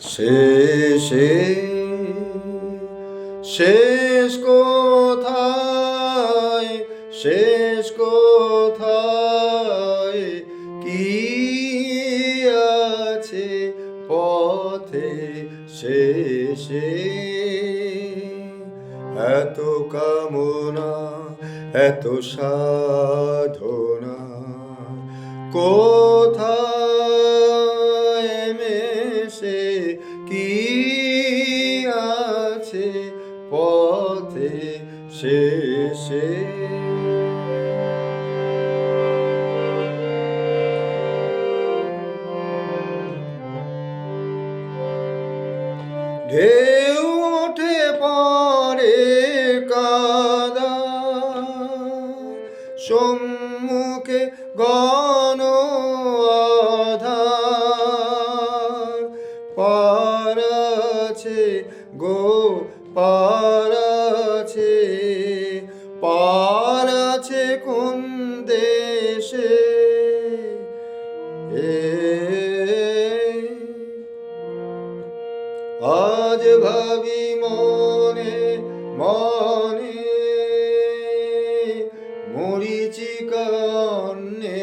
শেষে শেষ কোথায় শেষ কোথায় কি আছে পথে শেষে? এত কামনা এত সাধনা কোথায় পথে শেষে। ঢেউ ওঠে পরে কাদা সম্মুখে গণ আধার। পারছে গো পার আছে পার আছে কোন দেশে? এ আজ ভাবি মনে মনে মরিচিকা অন্নে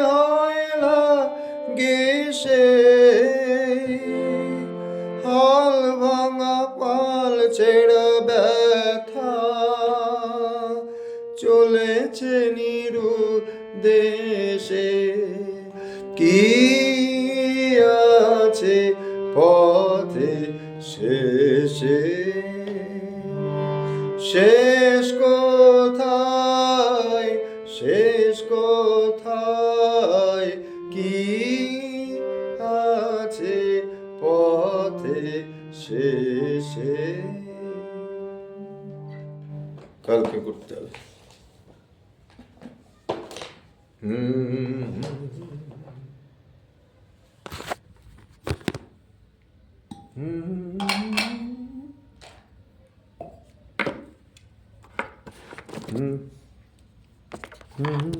গেছে হাল ভাঙা পাল ছেড়া ব্যথা চলেছে নিরু দেশে। কি আছে পথে শেষে? শেষ কোথায়? শেষ কোথায় শেষে কালকে করতে হবে হুম হুম হুম